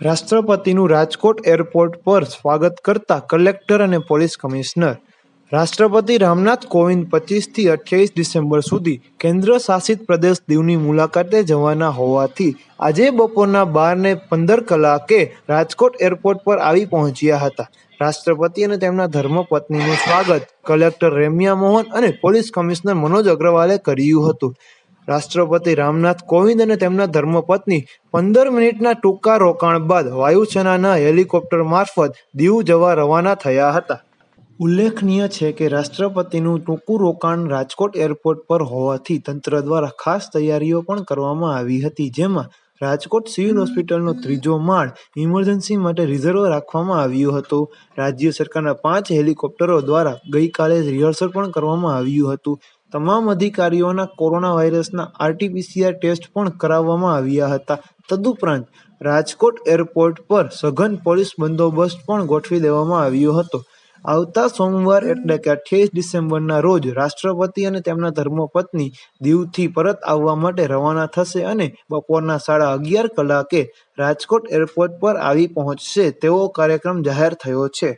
રાષ્ટ્રપતિનું Rajkot airport પર સ્વાગત કરતા કલેક્ટર અને પોલીસ કમિશનર. રાષ્ટ્રપતિ રામનાથ કોવિંદ પચીસથી અઠ્યાવીસ ડિસેમ્બર સુધી કેન્દ્ર શાસિત પ્રદેશ દીવની મુલાકાતે જવાના હોવાથી આજે બપોરના બારને પંદર કલાકે રાજકોટ એરપોર્ટ પર આવી પહોંચ્યા હતા. રાષ્ટ્રપતિ અને તેમના ધર્મપત્નીનું સ્વાગત કલેક્ટર રેમ્યા મોહન અને પોલીસ કમિશનર મનોજ અગ્રવાલે કર્યું હતું. રાષ્ટ્રપતિ રામનાથ કોવિંદ અને તેમના ધર્મપત્ની પંદર મિનિટના ટૂંકા રોકાણ બાદ વાયુસેનાના હેલિકોપ્ટર મારફત દીવ જવા રવાના થયા હતા. ઉલ્લેખનીય છે કે રાષ્ટ્રપતિનું ટૂંકું રોકાણ રાજકોટ એરપોર્ટ પર હોવાથી તંત્ર દ્વારા ખાસ તૈયારીઓ પણ કરવામાં આવી હતી, જેમાં રાજકોટ સિવિલ હોસ્પિટલનો ત્રીજો માળ ઇમરજન્સી માટે રિઝર્વ રાખવામાં આવ્યો હતો. રાજ્ય સરકારના પાંચ હેલિકોપ્ટરો દ્વારા ગઈકાલે રિહર્સલ પણ કરવામાં આવ્યું હતું. તમામ અધિકારીઓના કોરોના વાયરસના આરટીપીસીઆર ટેસ્ટ પણ કરાવવામાં આવ્યા હતા. તદુપરાંત રાજકોટ એરપોર્ટ પર સઘન પોલીસ બંદોબસ્ત પણ ગોઠવી દેવામાં આવ્યો હતો. આવતા સોમવાર એટલે કે અઠ્યાવીસ ડિસેમ્બરના રોજ રાષ્ટ્રપતિ અને તેમના ધર્મપત્ની દીવથી પરત આવવા માટે રવાના થશે અને બપોરના સાડા અગિયાર કલાકે રાજકોટ એરપોર્ટ પર આવી પહોંચશે તેવો કાર્યક્રમ જાહેર થયો છે.